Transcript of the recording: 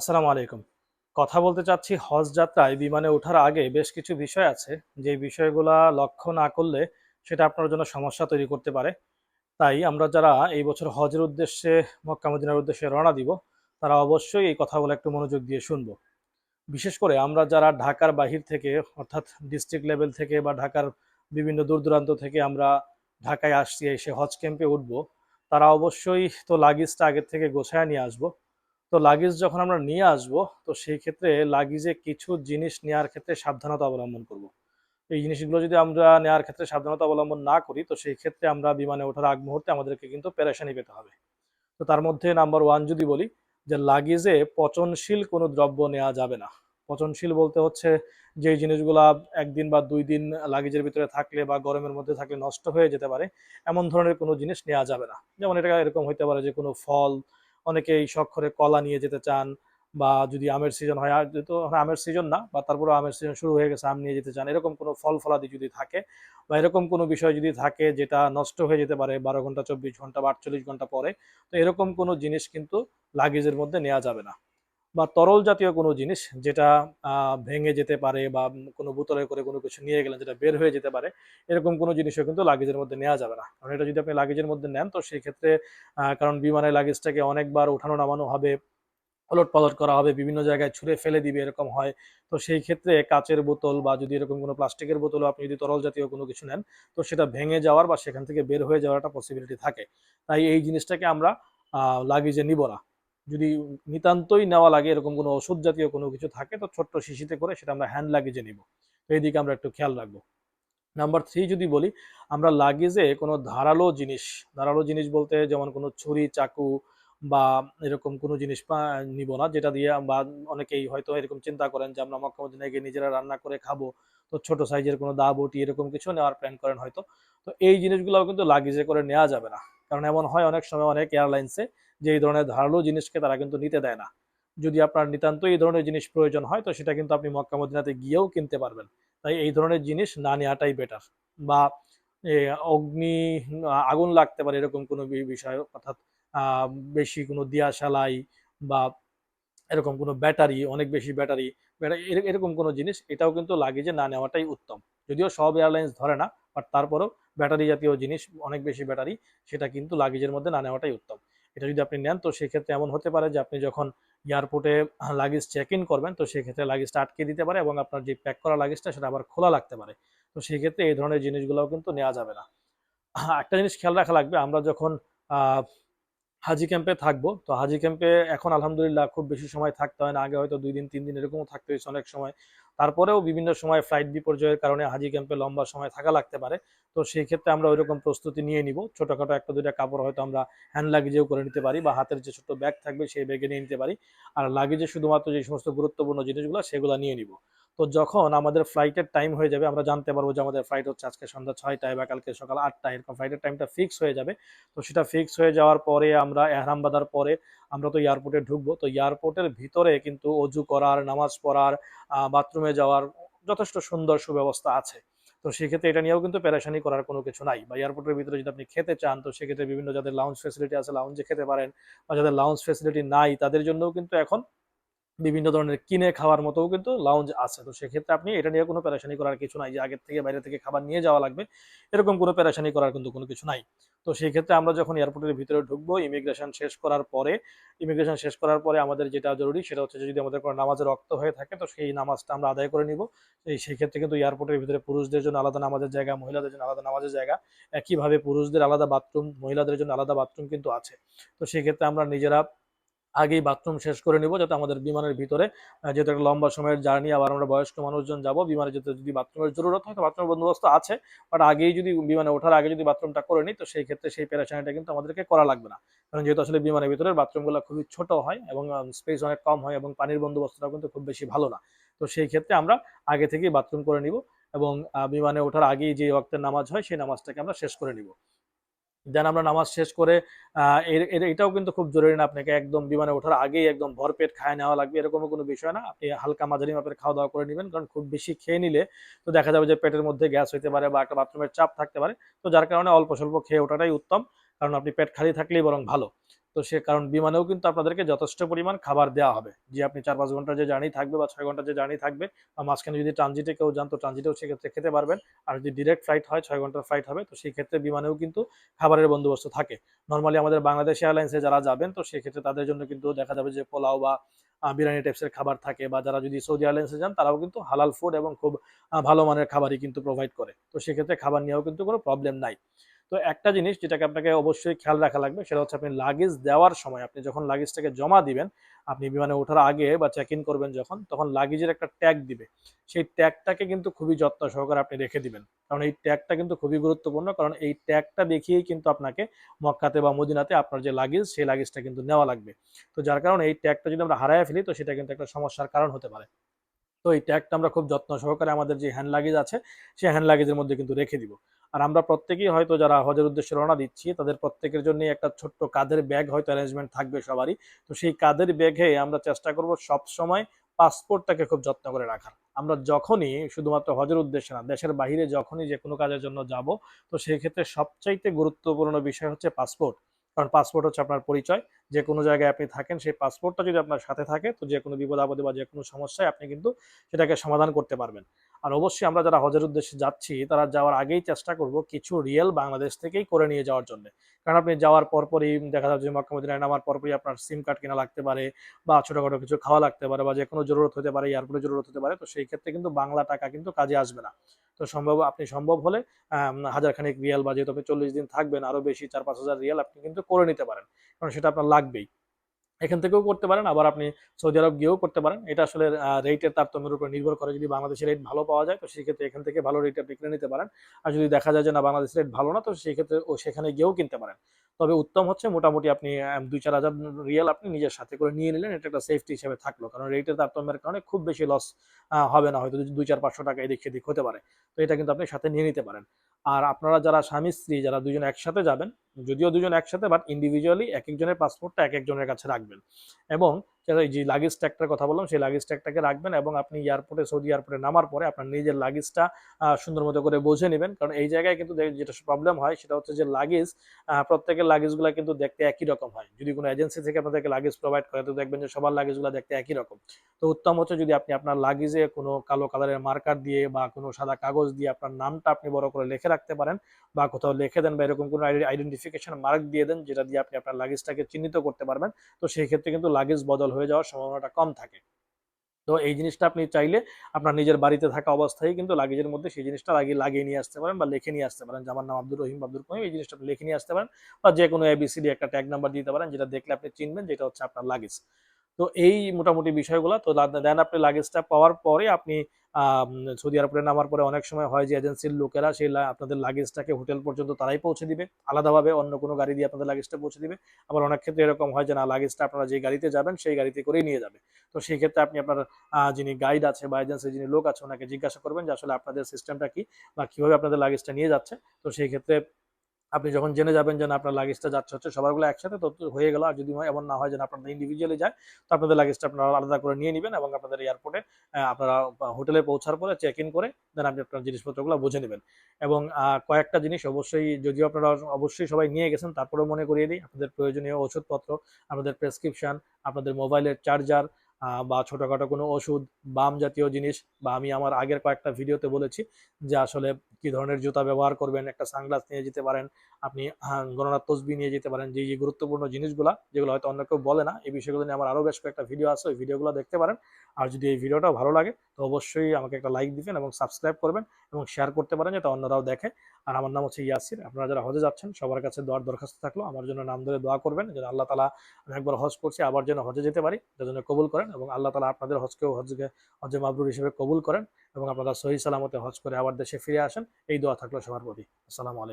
আসসালামু আলাইকুম। কথা বলতে চাচ্ছি হজ যাত্রায়। বিমানে ওঠার আগে বেশ কিছু বিষয় আছে। যে বিষয়গুলা লক্ষ্য না করলে সেটা আপনার জন্য সমস্যা তৈরি করতে পারে। তাই আমরা যারা এই বছর হজের উদ্দেশ্যে মক্কা মদিনার উদ্দেশ্যে রওনা দিব, তারা অবশ্যই এই কথাগুলো একটু মনোযোগ দিয়ে শুনব। বিশেষ করে আমরা যারা ঢাকার বাহির থেকে, অর্থাৎ ডিস্ট্রিক্ট লেভেল থেকে বা ঢাকার বিভিন্ন দূর দূরান্ত থেকে আমরা ঢাকায় আসছি, এসে হজ ক্যাম্পে উঠবো, তারা অবশ্যই তো লাগেজটা আগের থেকে গোছায় নিয়ে আসব। তো লাগেজ যখন আমরা নিয়ে আসব, তো সেই ক্ষেত্রে লাগেজে কিছু জিনিস নেওয়ার ক্ষেত্রে সাবধানতা অবলম্বন করব। এই জিনিসগুলো যদি আমরা নেওয়ার ক্ষেত্রে সাবধানতা অবলম্বন না করি, তো সেই ক্ষেত্রে আমরা বিমানে ওঠার আগ মুহূর্তে আমাদেরকে কিন্তু পেরেশানি পেতে হবে। তো তার মধ্যে নাম্বার ওয়ান যদি বলি, যে লাগেজে পচনশীল কোনো দ্রব্য নেওয়া যাবে না। পচনশীল বলতে হচ্ছে যে জিনিসগুলা একদিন বা দুই দিন লাগেজের ভিতরে থাকলে বা গরমের মধ্যে থাকলে নষ্ট হয়ে যেতে পারে, এমন ধরনের কোনো জিনিস নেওয়া যাবে না। যেমন এটা এরকম হইতে পারে যে কোনো ফল অনেকেই শখ করে কলা নিয়ে যেতে চান বা যদি আমের সিজন হয়, আর যেহেতু আমের সিজন না, বা তারপরে আমের সিজন শুরু হয়ে গেছে, আম নিয়ে যেতে চান, এরকম কোনো ফল ফলাদি যদি থাকে বা এরকম কোনো বিষয় যদি থাকে যেটা নষ্ট হয়ে যেতে পারে বারো ঘণ্টা, চব্বিশ ঘণ্টা বা আটচল্লিশ ঘণ্টা পরে, তো এরকম কোনো জিনিস কিন্তু লাগেজের মধ্যে নেওয়া যাবে না। বা তরল জাতীয় কোনো জিনিস যেটা ভেঙে যেতে পারে বা কোনো বোতলে করে কোনো কিছু নিয়ে গেলেন যেটা বের হয়ে যেতে পারে, এরকম কোনো জিনিসও কিন্তু লাগেজের মধ্যে নেওয়া যাবে না। কারণ এটা যদি আপনি লাগেজের মধ্যে নেন, তো সেই ক্ষেত্রে কারণ বিমানের লাগেজটাকে অনেকবার ওঠানো নামানো হবে ওলট পালট করা হবে, বিভিন্ন জায়গায় ছুঁড়ে ফেলে দিবে এরকম হয়। তো সেই ক্ষেত্রে কাচের বোতল বা যদি এরকম কোনো প্লাস্টিকের বোতল আপনি যদি তরল জাতীয় কোনো কিছু নেন, তো সেটা ভেঙে যাওয়ার বা সেখান থেকে বের হয়ে যাওয়ার একটা পসিবিলিটি থাকে। তাই এই জিনিসটাকে আমরা লাগেজে নিব না। যদি নিতান্তই নেওয়া লাগে, এরকম কোনো ওষুধ জাতীয় কোনো কিছু থাকে, তো ছোট্ট শিশিতে করে সেটা আমরা হ্যান্ড লাগেজে নিব। তো এই দিকে আমরা একটু খেয়াল রাখব। নাম্বার থ্রি যদি বলি, আমরা লাগেজে কোনো ধারালো জিনিস ধারালো জিনিস বলতে যেমন কোনো ছুরি, চাকু বা এরকম কোনো জিনিস নিব না, যেটা দিয়ে বা অনেকেই হয়তো এরকম চিন্তা করেন যে আমরা মক্কা মদিনায় গিয়ে নিজেরা রান্না করে খাব, তো ছোট সাইজের কোনো দা বটি এরকম কিছু নেওয়ার প্ল্যান করেন হয়তো। তো এই জিনিসগুলো কিন্তু লাগেজে করে নেওয়া যাবে না। কারণ এমন হয় অনেক সময় অনেক এয়ারলাইন্সে যে এই ধরনের ধারালো জিনিসকে তারা কিন্তু নিতে দেয় না। যদি আপনার নিতান্ত এই ধরনের জিনিস প্রয়োজন হয়, তো সেটা কিন্তু আপনি মক্কা মদিনাতে গিয়েও কিনতে পারবেন। তাই এই ধরনের জিনিস না নেওয়াটাই বেটার বা অগ্নি, আগুন লাগতে পারে এরকম কোনো বিষয়, অর্থাৎ বেশি কোনো দিয়াশালাই বা এরকম কোনো ব্যাটারি, অনেক বেশি ব্যাটারি ব্যাটারি এরকম কোনো জিনিস, এটাও কিন্তু লাগেজে না নেওয়াটাই উত্তম। যদিও সব এয়ারলাইন্স ধরে না বাট তারপরেও ব্যাটারি জাতীয় জিনিস, অনেক বেশি ব্যাটারি, সেটা কিন্তু লাগেজের মধ্যে না নেওয়াটাই উত্তম। এটা যদি আপনি নেন, তো সেক্ষেত্রে এমন হতে পারে যে আপনি যখন এয়ারপোর্টে লাগেজ চেক ইন করবেন, তো সেক্ষেত্রে লাগেজটা আটকে দিতে পারে এবং আপনার যে প্যাক করা লাগেজটা সেটা আবার খোলা লাগতে পারে। তো সেক্ষেত্রে এই ধরনের জিনিসগুলোও কিন্তু নেওয়া যাবে না। একটা জিনিস খেয়াল রাখা লাগবে, আমরা যখন হাজি ক্যাম্পে থাকব। তো হাজি ক্যাম্পে এখন আলহামদুলিল্লাহ খুব বেশি সময় থাকতে হয় না। আগে হয়তো দুই দিন, তিন দিন এরকমও থাকতে হয়েছে অনেক সময়। তারপরেও বিভিন্ন সময় ফ্লাইট বিপর্যয়ের কারণে হাজি ক্যাম্পে লম্বা সময় থাকা লাগতে পারে। তো সেই ক্ষেত্রে আমরা ওইরকম প্রস্তুতি নিয়ে নিব। ছোটখাটো একটা, দুইটা কাপড় হয়তো আমরা হ্যান্ড লাগেজেও করে নিতে পারি বা হাতের যে ছোট ব্যাগ থাকবে সেই ব্যাগে নিয়ে নিতে পারি। আর লাগেজে শুধুমাত্র যে সমস্ত গুরুত্বপূর্ণ জিনিসগুলো সেগুলো নিয়ে নিব। তো যখন আমাদের ফ্লাইটের টাইম হয়ে যাবে, আমরা জানতে পারব যে আমাদের ফ্লাইট হচ্ছে আজকে সন্ধ্যা ছয়টায় বা কালকে সকাল আটটায় এরকম ফ্লাইটের টাইমটা ফিক্স হয়ে যাবে। তো সেটা ফিক্স হয়ে যাওয়ার পরে আমরা এহরাম বাঁধার পরে আমরা তো এয়ারপোর্টে ঢুকবো। তো এয়ারপোর্টের ভিতরে কিন্তু অজু করার, নামাজ পড়ার বাথরুমে যাওয়ার যথেষ্ট সুন্দর সুব্যবস্থা আছে। তো সেক্ষেত্রে এটা নিয়েও কিন্তু পেরেশানি করার কোনো কিছু নাই। বা এয়ারপোর্টের ভিতরে যদি আপনি খেতে চান, তো সেক্ষেত্রে বিভিন্ন যাদের লাউঞ্জ ফেসিলিটি আছে লাউঞ্জে খেতে পারেন বা যাদের লাউঞ্জ ফেসিলিটি নাই, তাদের জন্যও কিন্তু এখন বিভিন্ন ধরনের কিনে খাওয়ার মতো কিন্তু লাউঞ্জ আছে। তো সেক্ষেত্রে আপনি এটা নিয়ে কোনো পেরেশানি করার কিছু নাই যে আগের থেকে বাইরে থেকে খাবার নিয়ে যাওয়া লাগবে, এরকম কোনো পেরেশানি করার কিন্তু কোনো কিছু নাই। তো সেই ক্ষেত্রে আমরা যখন এয়ারপোর্টের ভিতরে ঢুকবো ইমিগ্রেশন শেষ করার পরে ইমিগ্রেশন শেষ করার পরে আমাদের যেটা জরুরি সেটা হচ্ছে যদি আমাদের কোনো নামাজের রক্ত হয়ে থাকে, তো সেই নামাজটা আমরা আদায় করে নিব। এই সেই ক্ষেত্রে কিন্তু এয়ারপোর্টের ভিতরে পুরুষদের জন্য আলাদা নামাজের জায়গা, মহিলাদের জন্য আলাদা নামাজের জায়গা। একইভাবে পুরুষদের আলাদা বাথরুম মহিলাদের জন্য আলাদা বাথরুম কিন্তু আছে। তো সেই ক্ষেত্রে আমরা নিজেরা আগেই বাথরুম শেষ করে নিব, যাতে আমাদের বিমানের ভিতরে যেহেতু একটা লম্বা সময়ের জার্নি আবার আমরা বয়স্ক মানুষজন যাব, বিমানে যেতে যদি বাথরুমের জরুরত হয়, তো বাথরুমের বন্দোবস্ত আছে বাট আগেই যদি বিমানে ওঠার আগে যদি বাথরুমটা করে নিই, তো সেই ক্ষেত্রে সেই পেরেশানিটা কিন্তু আমাদেরকে করা লাগবে না। কারণ যেহেতু আসলে বিমানের ভিতরে বাথরুমগুলো খুবই ছোট হয় এবং স্পেস অনেক কম হয় এবং পানির বন্দোবস্তটাও কিন্তু খুব বেশি ভালো না। তো সেই ক্ষেত্রে আমরা আগে থেকেই বাথরুম করে নিব এবং বিমানে ওঠার আগেই যে ওয়াক্তের নামাজ হয়, সেই নামাজটাকে আমরা শেষ করে নিব। দেন আমরা নামাজ শেষ করে এটাও কিন্তু খুব জরুরি না আপনাকে একদম বিমানে ওঠার আগেই একদম ভরপেট খায় নেওয়া লাগবে এরকম কোনো বিষয় না। আপনি হালকা মাঝারি মাপের খাওয়া দাওয়া করে নেবেন, কারণ খুব বেশি খেয়ে নিলে তো দেখা যাবে যে পেটের মধ্যে গ্যাস হইতে পারে বা একটা বাথরুমের চাপ থাকতে পারে। তো যার কারণে অল্প স্বল্প খেয়ে ওঠাটাই উত্তম, কারণ আপনি পেট খালি থাকলেই বরং ভালো। তো সে কারণ বিমানেও কিন্তু আপনাদেরকে যথেষ্ট পরিমাণ খাবার দেওয়া হবে। যে আপনি চার পাঁচ ঘণ্টার যে জার্নি থাকবে বা ছয় ঘণ্টার যে জার্নি থাকবে বা মাঝখানে যদি ট্রানজিটে কেউ যান, তো ট্রানজিটেও সেক্ষেত্রে খেতে পারবেন। আর যদি ডিরেক্ট ফ্লাইট হয়, ছয় ঘণ্টার ফ্লাইট হবে, তো সেই ক্ষেত্রে বিমানেও কিন্তু খাবারের বন্দোবস্ত থাকে। নর্মালি আমাদের বাংলাদেশ এয়ারলাইন্সে যারা যাবেন, তো সেক্ষেত্রে তাদের জন্য কিন্তু দেখা যাবে যে পোলাও বা বিরিয়ানি টাইপসের খাবার থাকে বা যারা যদি সৌদি এয়ারলাইন্সে যান, তারাও কিন্তু হালাল ফুড এবং খুব ভালো মানের খাবারই কিন্তু প্রোভাইড করে। তো সেক্ষেত্রে খাবার নিয়েও কিন্তু কোনো প্রবলেম নাই। তো একটা জিনিস যেটাকে আপনাকে অবশ্যই খেয়াল রাখা লাগবে, সেটা হচ্ছে আপনি লাগেজ দেওয়ার সময় আপনি যখন লাগেজটাকে জমা দিবেন, আপনি বিমানে ওঠার আগে বা চেক ইন করবেন যখন, তখন লাগেজের একটা ট্যাগ দিবে। সেই ট্যাগটাকে কিন্তু খুবই যত্ন সহকারে আপনি রেখে দিবেন। কারণ এই ট্যাগটা কিন্তু খুবই গুরুত্বপূর্ণ, কারণ এই ট্যাগটা দেখিয়েই কিন্তু আপনাকে মক্কাতে বা মদিনাতে আপনার যে লাগেজ সেই লাগেজটা কিন্তু নেওয়া লাগবে। তো যার কারণে এই ট্যাগটা যদি আমরা হারায় ফেলি, তো সেটা কিন্তু একটা সমস্যার কারণ হতে পারে। তো এই ট্যাগটা আমরা খুব যত্ন সহকারে আমাদের যে হ্যান্ড লাগেজ আছে সেই হ্যান্ড লাগেজের মধ্যে কিন্তু রেখে দিব। আর আমরা প্রত্যেকেই হয়তো যারা হজের উদ্দেশ্যে রওনা দিচ্ছি, তাদের প্রত্যেকের জন্য একটা ছোট্ট কাঁধের ব্যাগ হয়তো অ্যারেঞ্জমেন্ট থাকবে সবারই। তো সেই কাঁধের ব্যাগে আমরা চেষ্টা করব সব সময় পাসপোর্টটাকে খুব যত্ন করে রাখার। আমরা যখনই শুধুমাত্র হজের উদ্দেশ্যে না, দেশের বাইরে যখনই যে কোনো কাজের জন্য যাব, তো সেই ক্ষেত্রে সবচাইতে গুরুত্বপূর্ণ বিষয় হচ্ছে পাসপোর্ট কারণ পাসপোর্ট হচ্ছে আপনার পরিচয়। যে কোনো জায়গায় আপনি থাকেন, সেই পাসপোর্টটা যদি আপনার সাথে থাকে, তো যে কোনো বিপদ আপদে বা যে কোনো সমস্যায় আপনি কিন্তু সেটাকে সমাধান করতে পারবেন। আর অবশ্যই আমরা যারা হজের উদ্দেশ্যে যাচ্ছি তারা যাওয়ার আগেই চেষ্টা করব কিছু রিয়েল বাংলাদেশ থেকেই করে নিয়ে যাওয়ার জন্য। কারণ আপনি যাওয়ার পরপরই দেখা যাচ্ছে যে মক্কা মদিনায় নামার পরপরই আপনার সিম কার্ড কেনা লাগতে পারে বা ছোটোখাটো কিছু খাওয়া লাগতে পারে বা যে কোনো জরুরত হতে পারে এয়ারপোর্টে জরুরত হতে পারে তো সেই ক্ষেত্রে কিন্তু বাংলা টাকা কিন্তু কাজে আসবে না। তো সম্ভব আপনি সম্ভব হলে আম, হাজার খানিক রিয়াল বা যেহেতু আপনি চল্লিশ দিন থাকবেন আরও বেশি চার পাঁচ হাজার রিয়াল আপনি কিন্তু করে নিতে পারেন। কারণ সেটা আপনার লাগবেই। এখান থেকেও করতে পারেন, আবার আপনি সৌদি আরব গিয়েও করতে পারেন। এটা আসলে রেটের তারতম্যের উপর নির্ভর করে যদি বাংলাদেশের রেট ভালো পাওয়া যায়, তো সেক্ষেত্রে এখান থেকে ভালো রেটে আপনি কিনে নিতে পারেন। আর যদি দেখা যায় যে না বাংলাদেশের রেট ভালো না, তো সেক্ষেত্রে ও সেখানে গিয়েও কিনতে পারেন। তবে উত্তম হচ্ছে মোটামুটি আপনি দুই চার হাজার রিয়াল আপনি নিজের সাথে করে নিয়ে নিলেন, এটা একটা সেফটি হিসেবে থাকল। কারণ রেটের তারতম্যের কারণে খুব বেশি লস হবে না। হয়তো দুই চার পাঁচশো টাকা এদিক সেদিক হতে পারে। তো এটা কিন্তু আপনি সাথে নিয়ে নিতে পারেন। আর আপনারা যারা স্বামী, স্ত্রী, যারা দুজন একসাথে যাবেন যদিও দুজন একসাথে বাট ইন্ডিভিজুয়ালি এক একজনের পাসপোর্টটা এক একজনের কাছে রাখবেন। এবং যে লাগেজ ট্যাগটার কথা বললাম, সেই লাগেজ ট্যাগটাকে রাখবেন এবং আপনি এয়ারপোর্টে সৌদি এয়ারপোর্টে নামার পরে আপনার নিজের লাগেজটা সুন্দর মতো করে বুঝে নেবেন। কারণ এই জায়গায় কিন্তু যেটা প্রবলেম হয়, সেটা হচ্ছে যে লাগেজ প্রত্যেকের লাগেজগুলো কিন্তু দেখতে একই রকম হয়। যদি কোনো এজেন্সি থেকে আপনাদেরকে লাগেজ প্রোভাইড করে, তো দেখবেন যে সবার লাগেজগুলো দেখতে একই রকম। তো উত্তম হচ্ছে যদি আপনি আপনার লাগেজে কোনো কালো কালারের মার্কার দিয়ে বা কোনো সাদা কাগজ দিয়ে আপনার নামটা আপনি বড় করে লিখে রাখতে পারেন, বা কোথাও লিখে দেন বা এরকম কোনো আইডেন্টিফিকেশন মার্ক দিয়ে দেন, যেটা দিয়ে আপনি আপনার লাগেজটাকে চিহ্নিত করতে পারবেন। তো সেই ক্ষেত্রে কিন্তু লাগেজ বদল হয়ে যাওয়ার সম্ভাবনাটা কম থাকে। তো এই জিনিসটা আপনি চাইলে আপনার নিজের বাড়িতে থাকা অবস্থায় কিন্তু লাগেজের মধ্যে সেই জিনিসটা লাগিয়ে লাগিয়ে নিয়ে আসতে পারেন বা লিখে নিয়ে আসতে পারেন। আমার নাম আব্দুর রহিম আব্দুল কহিম এই জিনিসটা আপনি লিখে নিয়ে আসতে পারেন বা যে কোনো এবিসিডি একটা ট্যাগ নাম্বার দিতে পারেন, যেটা দেখলে আপনি চিনবেন যেটা হচ্ছে আপনার লাগেজ তো এই মোটামুটি বিষয়গুলো, তো দেন আপনি লাগেজটা পাওয়ার পরে আপনি সৌদি আরবে নামার পরে অনেক সময় হয় যে এজেন্সির লোকেরা সেই আপনাদের লাগেজটাকে হোটেল পর্যন্ত তারাই পৌঁছে দিবে। আলাদাভাবে অন্য কোনো গাড়ি দিয়ে আপনাদের লাগেজটা পৌঁছে দিবে। আবার অনেক ক্ষেত্রে এরকম হয় যে না লাগেজটা আপনারা যে গাড়িতে যাবেন সেই গাড়িতে করেই নিয়ে যাবে। তো সেই ক্ষেত্রে আপনি আপনার যিনি গাইড আছে বা এজেন্সির যিনি লোক আছে, ওনাকে জিজ্ঞাসা করবেন যে আসলে আপনাদের সিস্টেমটা কি বা কীভাবে আপনাদের লাগেজটা নিয়ে যাচ্ছে। তো সেই ক্ষেত্রে আপনি যখন জেনে যাবেন যে আপনার লাগেজটা যাচ্ছে, হচ্ছে সবারগুলো একসাথে তো হয়ে গেল। আর যদি এমন না হয় যে না আপনাদের ইন্ডিভিজুয়ালি যায় তো আপনাদের লাগেজটা আপনারা আলাদা করে নিয়ে নেবেন এবং আপনাদের এয়ারপোর্টে আপনারা হোটেলে পৌঁছার পরে চেক ইন করে দেন আপনি আপনার জিনিসপত্রগুলো বুঝে নেবেন। এবং কয়েকটা জিনিস অবশ্যই, যদিও আপনারা অবশ্যই সবাই নিয়ে গেছেন, তারপরেও মনে করিয়ে দিই, আপনাদের প্রয়োজনীয় ওষুধপত্র আপনাদের প্রেসক্রিপশন আপনাদের মোবাইলের চার্জার বা ছোটোখাটো কোনো ওষুধ বাম জাতীয় জিনিস বা আমি আমার আগের কয়েকটা ভিডিওতে বলেছি যে আসলে কি ধরনের জুতা ব্যবহার করবেন একটা সানগ্লাস নিয়ে যেতে পারেন আপনি আহ, গণনার তসবি নিয়ে যেতে পারেন যে যে গুরুত্বপূর্ণ জিনিসগুলো যেগুলো হয়তো অন্য কেউ বলে না এই বিষয়গুলো নিয়ে আমার আরও বেশ কয়েকটা ভিডিও আছে ওই ভিডিওগুলো দেখতে পারেন। আর যদি এই ভিডিওটা ভালো লাগে তো অবশ্যই আমাকে একটা লাইক দিবেন এবং সাবস্ক্রাইব করবেন এবং শেয়ার করতে পারেন যাতে অন্যরাও দেখে। আর আমার নাম হচ্ছে ইয়াসির আপনারা যারা হজে যাচ্ছেন সবার কাছে দোয়ার দরখাস্ত থাকল আমার জন্য নাম ধরে দোয়া করবেন যেন আল্লাহ তালা আমি একবার হজ করছি আবার যেন হজে যেতে পারি জন্য কবুল করেন। এবং আল্লাহ তালা আপনাদের হজকেও হজকে হজে মাবরুর হিসেবে কবুল করেন এবং আপনারা সহি সালামতে হজ করে আবার দেশে ফিরে আসেন। এই দোয়া থাকল সবার প্রতি। আসসালামু আলাইকুম।